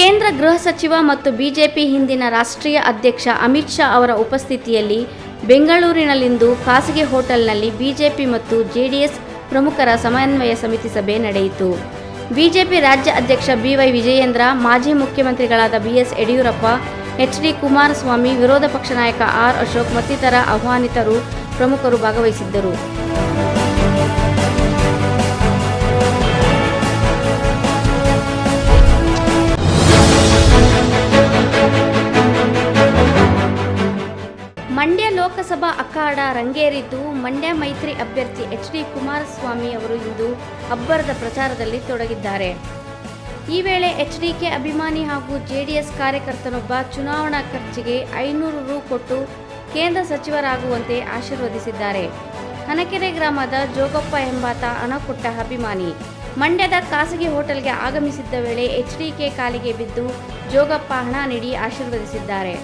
ಕೇಂದ್ರ ಗೃಹ ಸಚಿವ ಮತ್ತು ಬಿಜೆಪಿ ಹಿಂದಿನ ರಾಷ್ಟ್ರೀಯ ಅಧ್ಯಕ್ಷ ಅಮಿತ್ ಶಾ ಅವರ ಉಪಸ್ಥಿತಿಯಲ್ಲಿ ಬೆಂಗಳೂರಿನಲ್ಲಿಂದು ಖಾಸಗಿ ಹೋಟೆಲ್ನಲ್ಲಿ ಬಿಜೆಪಿ ಮತ್ತು ಜೆಡಿಎಸ್ ಪ್ರಮುಖರ ಸಮನ್ವಯ ಸಮಿತಿ ಸಭೆ ನಡೆಯಿತು. ಬಿಜೆಪಿ ರಾಜ್ಯ ಅಧ್ಯಕ್ಷ ಬಿವೈ ವಿಜಯೇಂದ್ರ, ಮಾಜಿ ಮುಖ್ಯಮಂತ್ರಿಗಳಾದ B S Yediyurappa, H D Kumaraswamy, ವಿರೋಧ ಪಕ್ಷ ನಾಯಕ ಆರ್ ಅಶೋಕ್ ಮತ್ತಿತರ ಆಹ್ವಾನಿತರು ಪ್ರಮುಖರು ಭಾಗವಹಿಸಿದ್ದರು. ಮಂಡ್ಯ ಲೋಕಸಭಾ ಅಖಾಡ ರಂಗೇರಿದ್ದು, ಮಂಡ್ಯ ಮೈತ್ರಿ ಅಭ್ಯರ್ಥಿ ಎಚ್ ಡಿ ಕುಮಾರಸ್ವಾಮಿ ಅವರು ಇಂದು ಅಬ್ಬರದ ಪ್ರಚಾರದಲ್ಲಿ ತೊಡಗಿದ್ದಾರೆ. ಈ ವೇಳೆ ಎಚ್ ಡಿಕೆ ಅಭಿಮಾನಿ ಹಾಗೂ ಜೆಡಿಎಸ್ ಕಾರ್ಯಕರ್ತನೊಬ್ಬ ಚುನಾವಣಾ ಖರ್ಚಿಗೆ ಐನೂರು ರು ಕೊಟ್ಟು ಕೇಂದ್ರ ಸಚಿವರಾಗುವಂತೆ ಆಶೀರ್ವದಿಸಿದ್ದಾರೆ. ಹನಕೆರೆ ಗ್ರಾಮದ ಜೋಗಪ್ಪ ಎಂಬಾತ ಹಣ ಕೊಟ್ಟ ಅಭಿಮಾನಿ. ಮಂಡ್ಯದ ಖಾಸಗಿ ಹೋಟೆಲ್ಗೆ ಆಗಮಿಸಿದ್ದ ವೇಳೆ ಎಚ್ ಡಿಕೆ ಕಾಲಿಗೆ ಬಿದ್ದು ಜೋಗಪ್ಪ ಹಣ ನೀಡಿ ಆಶೀರ್ವದಿಸಿದ್ದಾರೆ.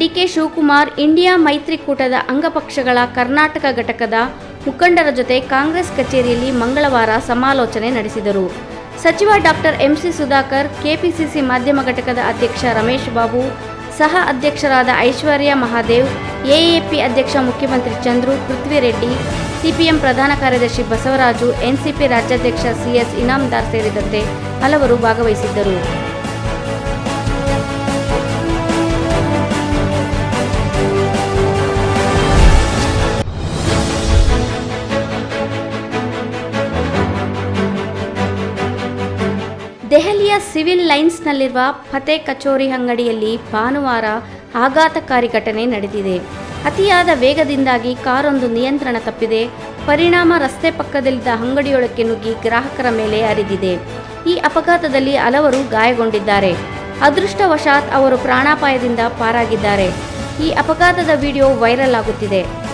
ಡಿಕೆ ಶಿವಕುಮಾರ್ ಇಂಡಿಯಾ ಮೈತ್ರಿಕೂಟದ ಅಂಗಪಕ್ಷಗಳ ಕರ್ನಾಟಕ ಘಟಕದ ಮುಖಂಡರ ಜೊತೆ ಕಾಂಗ್ರೆಸ್ ಕಚೇರಿಯಲ್ಲಿ ಮಂಗಳವಾರ ಸಮಾಲೋಚನೆ ನಡೆಸಿದರು. ಸಚಿವ ಡಾಕ್ಟರ್ ಎಂಸಿ ಸುಧಾಕರ್, ಕೆಪಿಸಿಸಿ ಮಾಧ್ಯಮ ಘಟಕದ ಅಧ್ಯಕ್ಷ ರಮೇಶ್ ಬಾಬು, ಸಹ ಅಧ್ಯಕ್ಷರಾದ ಐಶ್ವರ್ಯ ಮಹಾದೇವ್, ಎಎಪಿ ಅಧ್ಯಕ್ಷ ಮುಖ್ಯಮಂತ್ರಿ ಚಂದ್ರು, ಪೃಥ್ವಿರೆಡ್ಡಿ, ಸಿಪಿಎಂ ಪ್ರಧಾನ ಕಾರ್ಯದರ್ಶಿ ಬಸವರಾಜು, ಎನ್ಸಿಪಿ ರಾಜ್ಯಾಧ್ಯಕ್ಷ ಸಿಎಸ್ ಇನಾಮದಾರ್ ಸೇರಿದಂತೆ ಹಲವರು ಭಾಗವಹಿಸಿದ್ದರು. ಸಿವಿಲ್ ಲೈನ್ಸ್ನಲ್ಲಿರುವ ಫತೆ ಕಚೋರಿ ಅಂಗಡಿಯಲ್ಲಿ ಭಾನುವಾರ ಆಘಾತಕಾರಿ ಘಟನೆ ನಡೆದಿದೆ. ಅತಿಯಾದ ವೇಗದಿಂದಾಗಿ ಕಾರೊಂದು ನಿಯಂತ್ರಣ ತಪ್ಪಿದೆ. ಪರಿಣಾಮ ರಸ್ತೆ ಪಕ್ಕದಲ್ಲಿದ್ದ ಅಂಗಡಿಯೊಳಕ್ಕೆ ನುಗ್ಗಿ ಗ್ರಾಹಕರ ಮೇಲೆ ಹರಿದಿದೆ. ಈ ಅಪಘಾತದಲ್ಲಿ ಹಲವರು ಗಾಯಗೊಂಡಿದ್ದಾರೆ. ಅದೃಷ್ಟವಶಾತ್ ಅವರು ಪ್ರಾಣಾಪಾಯದಿಂದ ಪಾರಾಗಿದ್ದಾರೆ. ಈ ಅಪಘಾತದ ವಿಡಿಯೋ ವೈರಲ್ ಆಗುತ್ತಿದೆ.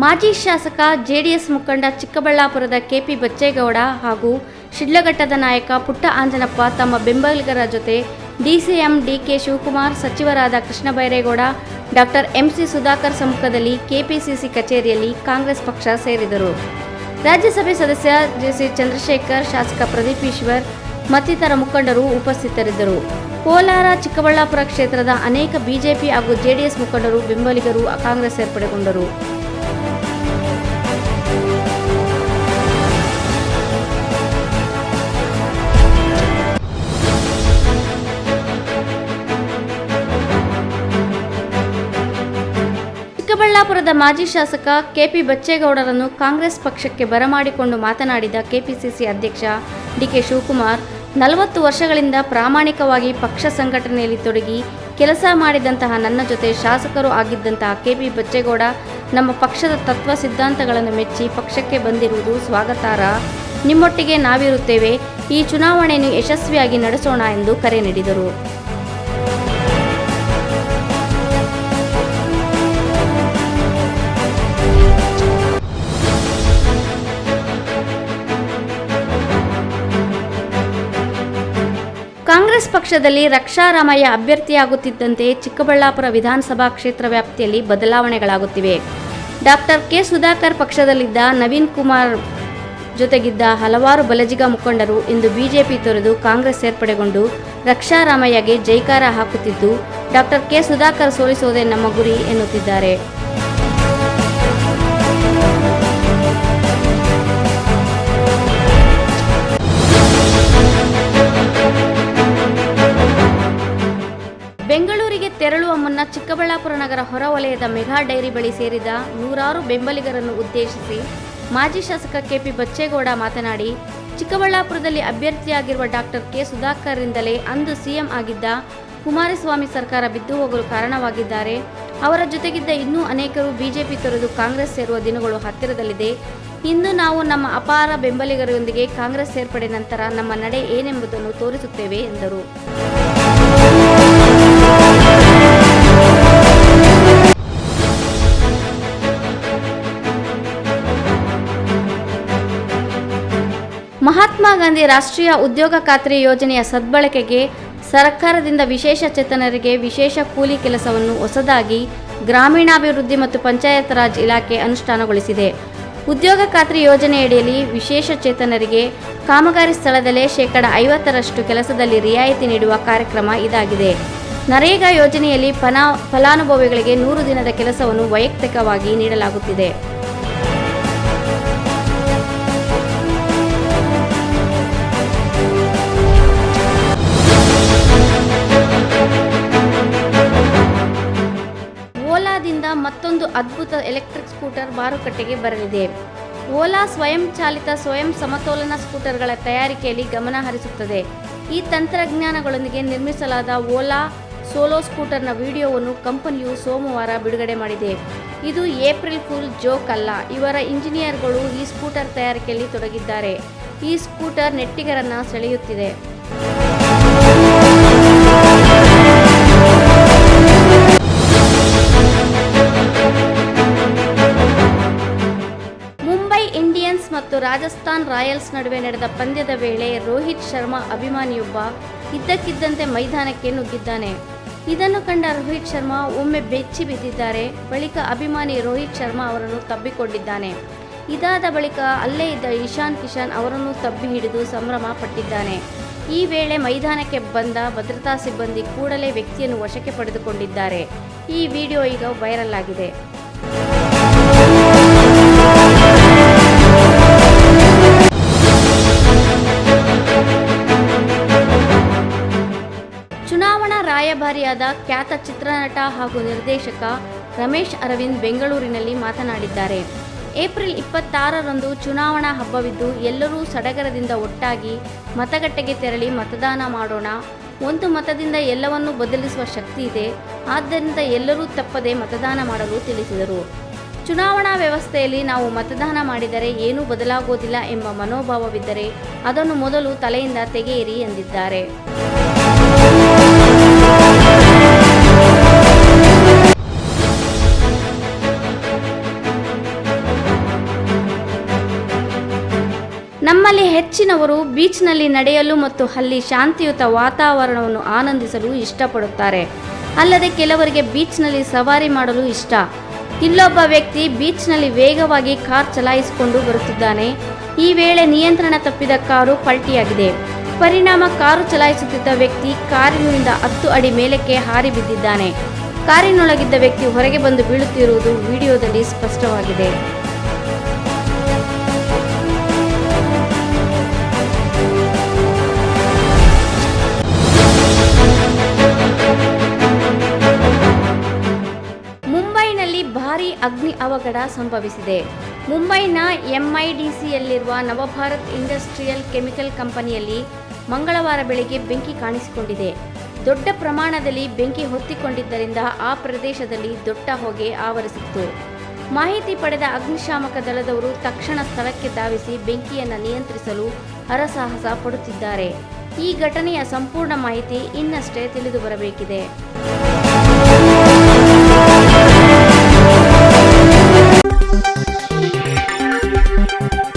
ಮಾಜಿ ಶಾಸಕ ಜೆಡಿಎಸ್ ಮುಖಂಡ ಚಿಕ್ಕಬಳ್ಳಾಪುರದ ಕೆಪಿ ಬಚ್ಚೇಗೌಡ ಹಾಗೂ ಶಿಡ್ಲಘಟ್ಟದ ನಾಯಕ ಪುಟ್ಟ ಆಂಜನಪ್ಪ ತಮ್ಮ ಬೆಂಬಲಿಗರ ಜೊತೆ ಡಿಸಿಎಂ ಡಿಕೆ ಶಿವಕುಮಾರ್, ಸಚಿವರಾದ Krishna Byregowda, doctor M C Sudhakar ಸಮ್ಮುಖದಲ್ಲಿ ಕೆಪಿಸಿಸಿ ಕಚೇರಿಯಲ್ಲಿ ಕಾಂಗ್ರೆಸ್ ಪಕ್ಷ ಸೇರಿದರು. ರಾಜ್ಯಸಭೆ ಸದಸ್ಯ ಜೆಸಿ ಚಂದ್ರಶೇಖರ್, ಶಾಸಕ ಪ್ರದೀಪ್ ಈಶ್ವರ್ ಮತ್ತಿತರ ಮುಖಂಡರು ಉಪಸ್ಥಿತರಿದ್ದರು. ಕೋಲಾರ, ಚಿಕ್ಕಬಳ್ಳಾಪುರ ಕ್ಷೇತ್ರದ ಅನೇಕ ಬಿಜೆಪಿ ಹಾಗೂ ಜೆಡಿಎಸ್ ಮುಖಂಡರು ಬೆಂಬಲಿಗರು ಕಾಂಗ್ರೆಸ್ ಸೇರ್ಪಡೆಗೊಂಡರು ಚಿಕ್ಕಬಳ್ಳಾಪುರದ ಮಾಜಿ ಶಾಸಕ ಕೆಪಿ ಬಚ್ಚೇಗೌಡರನ್ನು ಕಾಂಗ್ರೆಸ್ ಪಕ್ಷಕ್ಕೆ ಬರಮಾಡಿಕೊಂಡು ಮಾತನಾಡಿದ ಕೆಪಿಸಿಸಿ ಅಧ್ಯಕ್ಷ ಡಿಕೆ ಶಿವಕುಮಾರ್, ನಲವತ್ತು ವರ್ಷಗಳಿಂದ ಪ್ರಾಮಾಣಿಕವಾಗಿ ಪಕ್ಷ ಸಂಘಟನೆಯಲ್ಲಿ ತೊಡಗಿ ಕೆಲಸ ಮಾಡಿದಂತಹ ನನ್ನ ಜೊತೆ ಶಾಸಕರು ಆಗಿದ್ದಂತಹ ಕೆಪಿ ಬಚ್ಚೇಗೌಡ, ನಮ್ಮ ಪಕ್ಷದ ತತ್ವ ಸಿದ್ಧಾಂತಗಳನ್ನು ಮೆಚ್ಚಿ ಪಕ್ಷಕ್ಕೆ ಬಂದಿರುವುದು ಸ್ವಾಗತಾರ್ಹ. ನಿಮ್ಮೊಟ್ಟಿಗೆ ನಾವಿರುತ್ತೇವೆ. ಈ ಚುನಾವಣೆಯನ್ನು ಯಶಸ್ವಿಯಾಗಿ ನಡೆಸೋಣ ಎಂದು ಕರೆ ನೀಡಿದರು. ಪಕ್ಷದಲ್ಲಿ ರಕ್ಷಾರಾಮಯ್ಯ ಅಭ್ಯರ್ಥಿಯಾಗುತ್ತಿದ್ದಂತೆ ಚಿಕ್ಕಬಳ್ಳಾಪುರ ವಿಧಾನಸಭಾ ಕ್ಷೇತ್ರ ವ್ಯಾಪ್ತಿಯಲ್ಲಿ ಬದಲಾವಣೆಗಳಾಗುತ್ತಿವೆ. Doctor K. ಸುಧಾಕರ್ ಪಕ್ಷದಲ್ಲಿದ್ದ ನವೀನ್ ಕುಮಾರ್ ಜೊತೆಗಿದ್ದ ಹಲವಾರು ಬಲಜಿಗ ಮುಖಂಡರು ಇಂದು ಬಿಜೆಪಿ ತೊರೆದು ಕಾಂಗ್ರೆಸ್ ಸೇರ್ಪಡೆಗೊಂಡು ರಕ್ಷಾರಾಮಯ್ಯಗೆ ಜೈಕಾರ ಹಾಕುತ್ತಿದ್ದು ಡಾಕ್ಟರ್ ಕೆ. ಸುಧಾಕರ್ ಸೋಲಿಸುವುದೇ ನಮ್ಮ ಗುರಿ ಎನ್ನುತ್ತಿದ್ದಾರೆ. ಚಿಕ್ಕಬಳ್ಳಾಪುರ ನಗರ ಹೊರವಲಯದ ಮೆಗಾ ಡೈರಿ ಬಳಿ ಸೇರಿದ ನೂರಾರು ಬೆಂಬಲಿಗರನ್ನು ಉದ್ದೇಶಿಸಿ ಮಾಜಿ ಶಾಸಕ ಕೆಪಿ ಬಚ್ಚೇಗೌಡ ಮಾತನಾಡಿ, ಚಿಕ್ಕಬಳ್ಳಾಪುರದಲ್ಲಿ ಅಭ್ಯರ್ಥಿಯಾಗಿರುವ ಡಾಕ್ಟರ್ ಕೆ. ಸುಧಾಕರ್ರಿಂದಲೇ ಅಂದು ಸಿಎಂ ಆಗಿದ್ದ ಕುಮಾರಸ್ವಾಮಿ ಸರ್ಕಾರ ಬಿದ್ದು ಹೋಗಲು ಕಾರಣವಾಗಿದ್ದಾರೆ. ಅವರ ಜೊತೆಗಿದ್ದ ಇನ್ನೂ ಅನೇಕರು ಬಿಜೆಪಿ ತೊರೆದು ಕಾಂಗ್ರೆಸ್ ಸೇರುವ ದಿನಗಳು ಹತ್ತಿರದಲ್ಲಿದೆ. ಇಂದು ನಾವು ನಮ್ಮ ಅಪಾರ ಬೆಂಬಲಿಗರೊಂದಿಗೆ ಕಾಂಗ್ರೆಸ್ ಸೇರ್ಪಡೆ ನಂತರ ನಮ್ಮ ನಡೆ ಏನೆಂಬುದನ್ನು ತೋರಿಸುತ್ತೇವೆ ಎಂದರು. ಗಾಂಧಿ ರಾಷ್ಟ್ರೀಯ ಉದ್ಯೋಗ ಖಾತ್ರಿ ಯೋಜನೆಯ ಸದ್ಬಳಕೆಗೆ ಸರ್ಕಾರದಿಂದ ವಿಶೇಷ ಚೇತನರಿಗೆ ವಿಶೇಷ ಕೂಲಿ ಕೆಲಸವನ್ನು ಹೊಸದಾಗಿ ಗ್ರಾಮೀಣಾಭಿವೃದ್ಧಿ ಮತ್ತು ಪಂಚಾಯತ್ ರಾಜ್ ಇಲಾಖೆ ಅನುಷ್ಠಾನಗೊಳಿಸಿದೆ. ಉದ್ಯೋಗ ಖಾತ್ರಿ ಯೋಜನೆಯಡಿಯಲ್ಲಿ ವಿಶೇಷ ಚೇತನರಿಗೆ ಕಾಮಗಾರಿ ಸ್ಥಳದಲ್ಲೇ ಶೇಕಡ ಐವತ್ತರಷ್ಟು ಕೆಲಸದಲ್ಲಿ ರಿಯಾಯಿತಿ ನೀಡುವ ಕಾರ್ಯಕ್ರಮ ಇದಾಗಿದೆ. ನರೇಗಾ ಯೋಜನೆಯಲ್ಲಿ ಫಲಾ ಫಲಾನುಭವಿಗಳಿಗೆ ನೂರು ದಿನದ ಕೆಲಸವನ್ನು ವೈಯಕ್ತಿಕವಾಗಿ ನೀಡಲಾಗುತ್ತಿದೆ. ಮತ್ತೊಂದು ಅದ್ಭುತ ಎಲೆಕ್ಟ್ರಿಕ್ ಸ್ಕೂಟರ್ ಮಾರುಕಟ್ಟೆಗೆ ಬರಲಿದೆ. ಓಲಾ ಸ್ವಯಂ ಚಾಲಿತ, ಸ್ವಯಂ ಸಮತೋಲನ ಸ್ಕೂಟರ್ಗಳ ತಯಾರಿಕೆಯಲ್ಲಿ ಗಮನ ಹರಿಸುತ್ತದೆ. ಈ ತಂತ್ರಜ್ಞಾನಗಳೊಂದಿಗೆ ನಿರ್ಮಿಸಲಾದ ಓಲಾ ಸೋಲೋ ಸ್ಕೂಟರ್ನ ವಿಡಿಯೋವನ್ನು ಕಂಪನಿಯು ಸೋಮವಾರ ಬಿಡುಗಡೆ ಮಾಡಿದೆ. ಇದು ಏಪ್ರಿಲ್ ಫುಲ್ ಜೋಕ್ ಅಲ್ಲ, ಇವರ ಇಂಜಿನಿಯರ್ಗಳು ಈ ಸ್ಕೂಟರ್ ತಯಾರಿಕೆಯಲ್ಲಿ ತೊಡಗಿದ್ದಾರೆ. ಈ ಸ್ಕೂಟರ್ ನೆಟ್ಟಿಗರನ್ನ ಸೆಳೆಯುತ್ತಿದೆ. ಮತ್ತು ರಾಜಸ್ಥಾನ್ ರಾಯಲ್ಸ್ ನಡುವೆ ನಡೆದ ಪಂದ್ಯದ ವೇಳೆ ರೋಹಿತ್ ಶರ್ಮಾ ಅಭಿಮಾನಿಯೊಬ್ಬ ಇದ್ದಕ್ಕಿದ್ದಂತೆ ಮೈದಾನಕ್ಕೆ ನುಗ್ಗಿದ್ದಾನೆ. ಇದನ್ನು ಕಂಡ ರೋಹಿತ್ ಶರ್ಮಾ ಒಮ್ಮೆ ಬೆಚ್ಚಿ ಬಿದ್ದಿದ್ದಾರೆ. ಬಳಿಕ ಅಭಿಮಾನಿ ರೋಹಿತ್ ಶರ್ಮಾ ಅವರನ್ನು ತಬ್ಬಿಕೊಂಡಿದ್ದಾನೆ. ಇದಾದ ಬಳಿಕ ಅಲ್ಲೇ ಇದ್ದ ಇಶಾನ್ ಕಿಶನ್ ಅವರನ್ನು ತಬ್ಬಿ ಹಿಡಿದು ಸಂಭ್ರಮ ಪಟ್ಟಿದ್ದಾನೆ. ಈ ವೇಳೆ ಮೈದಾನಕ್ಕೆ ಬಂದ ಭದ್ರತಾ ಸಿಬ್ಬಂದಿ ಕೂಡಲೇ ವ್ಯಕ್ತಿಯನ್ನು ವಶಕ್ಕೆ ಪಡೆದುಕೊಂಡಿದ್ದಾರೆ. ಈ ವಿಡಿಯೋ ಈಗ ವೈರಲ್ ಆಗಿದೆ. ರಾಯಭಾರಿಯಾದ ಖ್ಯಾತ ಚಿತ್ರನಟ ಹಾಗೂ ನಿರ್ದೇಶಕ ರಮೇಶ್ ಅರವಿಂದ್ ಬೆಂಗಳೂರಿನಲ್ಲಿ ಮಾತನಾಡಿದ್ದಾರೆ. ಏಪ್ರಿಲ್ ಇಪ್ಪತ್ತಾರರಂದು ಚುನಾವಣಾ ಹಬ್ಬವಿದ್ದು ಎಲ್ಲರೂ ಸಡಗರದಿಂದ ಒಟ್ಟಾಗಿ ಮತಗಟ್ಟೆಗೆ ತೆರಳಿ ಮತದಾನ ಮಾಡೋಣ. ಒಂದು ಮತದಿಂದ ಎಲ್ಲವನ್ನೂ ಬದಲಿಸುವ ಶಕ್ತಿ ಇದೆ. ಆದ್ದರಿಂದ ಎಲ್ಲರೂ ತಪ್ಪದೆ ಮತದಾನ ಮಾಡಲು ತಿಳಿಸಿದರು. ಚುನಾವಣಾ ವ್ಯವಸ್ಥೆಯಲ್ಲಿ ನಾವು ಮತದಾನ ಮಾಡಿದರೆ ಏನೂ ಬದಲಾಗುವುದಿಲ್ಲ ಎಂಬ ಮನೋಭಾವವಿದ್ದರೆ ಅದನ್ನು ಮೊದಲು ತಲೆಯಿಂದ ತೆಗೆಯಿರಿ ಎಂದಿದ್ದಾರೆ. ನಮ್ಮಲ್ಲಿ ಹೆಚ್ಚಿನವರು ಬೀಚ್ನಲ್ಲಿ ನಡೆಯಲು ಮತ್ತು ಅಲ್ಲಿ ಶಾಂತಿಯುತ ವಾತಾವರಣವನ್ನು ಆನಂದಿಸಲು ಇಷ್ಟಪಡುತ್ತಾರೆ. ಅಲ್ಲದೆ ಕೆಲವರಿಗೆ ಬೀಚ್ನಲ್ಲಿ ಸವಾರಿ ಮಾಡಲು ಇಷ್ಟ. ಇಲ್ಲೊಬ್ಬ ವ್ಯಕ್ತಿ ಬೀಚ್ನಲ್ಲಿ ವೇಗವಾಗಿ ಕಾರ್ ಚಲಾಯಿಸಿಕೊಂಡು ಬರುತ್ತಿದ್ದಾನೆ. ಈ ವೇಳೆ ನಿಯಂತ್ರಣ ತಪ್ಪಿದ ಕಾರು ಪಲ್ಟಿಯಾಗಿದೆ. ಪರಿಣಾಮ ಕಾರು ಚಲಾಯಿಸುತ್ತಿದ್ದ ವ್ಯಕ್ತಿ ಕಾರಿನಿಂದ ಹತ್ತು ಅಡಿ ಮೇಲಕ್ಕೆ ಹಾರಿ ಬಿದ್ದಿದ್ದಾನೆ. ಕಾರಿನೊಳಗಿದ್ದ ವ್ಯಕ್ತಿ ಹೊರಗೆ ಬಂದು ಬೀಳುತ್ತಿರುವುದು ವಿಡಿಯೋದಲ್ಲಿ ಸ್ಪಷ್ಟವಾಗಿದೆ. ಅವಘಡ ಸಂಭವಿಸಿದೆ. ಮುಂಬೈನ ಎಂಐಡಿಸಿಯಲ್ಲಿರುವ ನವಭಾರತ್ ಇಂಡಸ್ಟ್ರಿಯಲ್ ಕೆಮಿಕಲ್ ಕಂಪನಿಯಲ್ಲಿ ಮಂಗಳವಾರ ಬೆಳಗ್ಗೆ ಬೆಂಕಿ ಕಾಣಿಸಿಕೊಂಡಿದೆ. ದೊಡ್ಡ ಪ್ರಮಾಣದಲ್ಲಿ ಬೆಂಕಿ ಹೊತ್ತಿಕೊಂಡಿದ್ದರಿಂದ ಆ ಪ್ರದೇಶದಲ್ಲಿ ದೊಡ್ಡ ಹೊಗೆ ಆವರಿಸಿತ್ತು. ಮಾಹಿತಿ ಪಡೆದ ಅಗ್ನಿಶಾಮಕ ದಳದವರು ತಕ್ಷಣ ಸ್ಥಳಕ್ಕೆ ಧಾವಿಸಿ ಬೆಂಕಿಯನ್ನು ನಿಯಂತ್ರಿಸಲು ಹರಸಾಹಸ ಪಡುತ್ತಿದ್ದಾರೆ. ಈ ಘಟನೆಯ ಸಂಪೂರ್ಣ ಮಾಹಿತಿ ಇನ್ನಷ್ಟೇ ತಿಳಿದು ಬರಬೇಕಿದೆ Thank you.